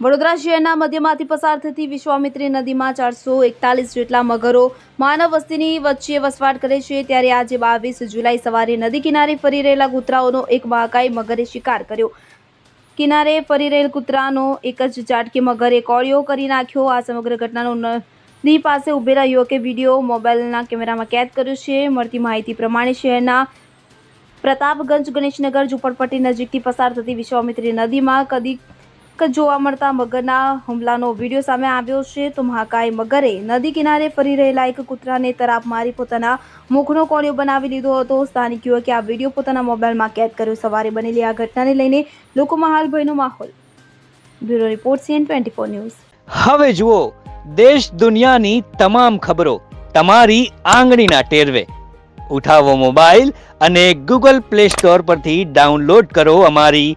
વડોદરા શહેરના મધ્યમાંથી પસાર થતી વિશ્વામિત્રી નદીમાં ચારસો એકતાલીસ જેટલા મગરો માનવ વસ્તીની વચ્ચે વસવાટ કરે છે, ત્યારે આજે બાવીસ જુલાઈ સવારે નદી કિનારે ફરી રહેલા કૂતરાઓનો એક મહાકાય મગરે શિકાર કર્યો. કિનારે ફરી રહેલ કૂતરાનો એક જ ઝાટકે મગરે કોળિયો કરી નાખ્યો. આ સમગ્ર ઘટનાનો નદી પાસે ઉભેલા યુવકે વીડિયો મોબાઈલના કેમેરામાં કેદ કર્યો છે. મળતી માહિતી પ્રમાણે શહેરના પ્રતાપગંજ ગણેશનગર ઝુંપડપટ્ટી નજીકથી પસાર થતી વિશ્વામિત્રી નદીમાં કદી જોવા મળતા મગરના હુમલાનો વીડિયો સામે આવ્યો છે. તો મહાકાય મગરે નદી કિનારે ફરી રહેલા એક કૂતરાને તરાપ મારી પોતાના મુખનો કોળિયો બનાવી લીધો હતો. સ્થાનિક કે આ વીડિયો પોતાના મોબાઈલમાં કેદ કર્યો. સવારે બનેલી આ ઘટનાને લઈને લોકોમાં હાલ ભયનો માહોલ. Bureau report CN twenty four news. હવે જુઓ, દેશ દુનિયાની તમામ ખબરો તમારી આંગળીના ટેરવે. ઉઠાવો મોબાઈલ અને ગૂગલ પ્લે સ્ટોર પરથી ડાઉનલોડ કરો અમારી